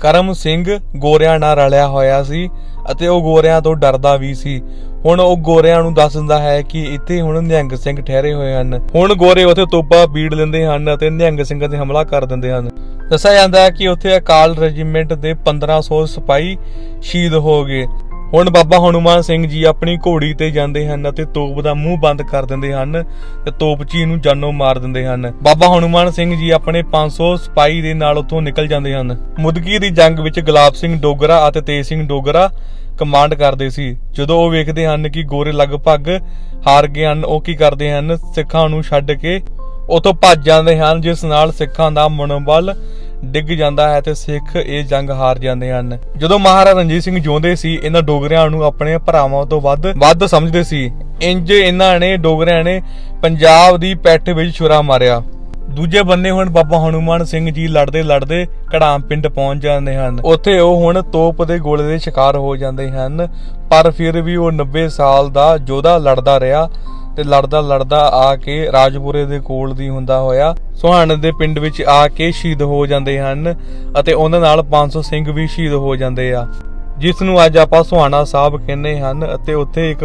ਕਰਮ ਸਿੰਘ ਗੋਰਿਆਂ ਨਾਲ ਰਲਿਆ ਹੋਇਆ ਸੀ ਅਤੇ ਉਹ ਗੋਰਿਆਂ ਤੋਂ ਡਰਦਾ ਵੀ ਸੀ। ਹੁਣ ਉਹ ਗੋਰਿਆਂ ਨੂੰ ਦੱਸ ਦਿੰਦਾ ਹੈ ਕਿ ਇੱਥੇ ਹੁਣ ਨਿਹੰਗ ਸਿੰਘ ਠਹਿਰੇ ਹੋਏ ਹਨ। ਹੁਣ ਗੋਰੇ ਉੱਥੇ ਤੋਪਾ ਬੀੜ ਲੈਂਦੇ ਹਨ ਅਤੇ ਨਿਹੰਗ ਸਿੰਘਾਂ ਤੇ ਹਮਲਾ ਕਰ ਦਿੰਦੇ ਹਨ। ਦੱਸਿਆ ਜਾਂਦਾ ਹੈ ਕਿ ਉੱਥੇ ਅਕਾਲ ਰੈਜੀਮੈਂਟ ਦੇ 1500 ਸਿਪਾਹੀ ਸ਼ਹੀਦ ਹੋ ਗਏ। ਹੁਣ ਬਾਬਾ ਹਨੂਮਾਨ ਸਿੰਘ ਜੀ ਆਪਣੀ ਘੋੜੀ ਤੇ ਜਾਂਦੇ ਹਨ ਅਤੇ ਤੋਪ ਦਾ ਮੂੰਹ ਬੰਦ ਕਰ ਦਿੰਦੇ ਹਨ ਤੇ ਤੋਪਚੀ ਨੂੰ ਜਾਨੋਂ ਮਾਰ ਦਿੰਦੇ ਹਨ। ਬਾਬਾ ਹਨੂਮਾਨ ਸਿੰਘ ਜੀ ਆਪਣੇ 500 ਸਿਪਾਹੀ ਦੇ ਨਾਲ ਉੱਥੋਂ ਨਿਕਲ ਜਾਂਦੇ ਹਨ। ਮੁਦਕੀ ਦੀ ਜੰਗ ਵਿੱਚ ਗੁਲਾਬ ਸਿੰਘ ਡੋਗਰਾ ਅਤੇ ਤੇਜ ਸਿੰਘ ਡੋਗਰਾ ਕਮਾਂਡ ਕਰਦੇ ਸੀ। ਜਦੋਂ ਉਹ ਵੇਖਦੇ ਹਨ ਕਿ ਗੋਰੇ ਲਗਭਗ ਹਾਰ ਗਏ ਹਨ, ਉਹ ਕੀ ਕਰਦੇ ਹਨ? ਸਿੱਖਾਂ ਨੂੰ ਛੱਡ ਕੇ ਉਥੋਂ ਭੱਜ ਜਾਂਦੇ ਹਨ, ਜਿਸ ਨਾਲ ਸਿੱਖਾਂ ਦਾ ਮਨੋਬਲ ਡਿੱਗ ਜਾਂਦਾ ਹੈ ਤੇ ਸਿੱਖ ਇਹ ਜੰਗ ਹਾਰ ਜਾਂਦੇ ਹਨ। ਜਦੋਂ ਮਹਾਰਾਜਾ ਰਣਜੀਤ ਸਿੰਘ ਜਿਉਂਦੇ ਸੀ, ਇਹਨਾਂ ਡੋਗਰਿਆਂ ਨੂੰ ਆਪਣੇ ਭਰਾਵਾਂ ਤੋਂ ਵੱਧ ਵੱਧ ਸਮਝਦੇ ਸੀ। ਇੰਜ ਇਹਨਾਂ ਨੇ ਡੋਗਰਿਆਂ ਨੇ ਪੰਜਾਬ ਦੀ ਪੈਠ ਵਿੱਚ ਛੁਰਾ ਮਾਰਿਆ। ਦੂਜੇ ਬੰਨੇ ਹੁਣ ਬਾਬਾ ਹਨੂਮਾਨ ਸਿੰਘ ਜੀ ਲੜਦੇ ਲੜਦੇ ਕੜਾਮ ਪਿੰਡ ਪਹੁੰਚ ਜਾਂਦੇ ਹਨ। ਉੱਥੇ ਉਹ ਹੁਣ ਤੋਪ ਦੇ ਗੋਲੇ ਦੇ ਸ਼ਿਕਾਰ ਹੋ ਜਾਂਦੇ ਹਨ, ਪਰ ਫਿਰ ਵੀ ਉਹ 90 ਸਾਲ ਦਾ ਯੋਧਾ ਲੜਦਾ ਰਿਹਾ। ਤੇ ਲੜਦਾ ਲੜਦਾ ਆ ਕੇ ਰਾਜਪੁਰੇ ਦੇ ਕੋਲ ਦੀ ਹੁੰਦਾ ਹੋਇਆ ਸੁਹਾਣ ਦੇ ਪਿੰਡ ਵਿੱਚ ਆ ਕੇ ਸ਼ਹੀਦ ਹੋ ਜਾਂਦੇ ਹਨ ਅਤੇ ਉਹਨਾਂ ਨਾਲ 500 ਸਿੰਘ ਵੀ ਸ਼ਹੀਦ ਹੋ ਜਾਂਦੇ ਆ। ਜਿਸ ਨੂੰ ਅੱਜ ਆਪਾਂ ਸੁਹਾਣਾ ਸਾਹਿਬ ਕਹਿੰਦੇ ਹਨ ਅਤੇ ਉੱਥੇ ਇੱਕ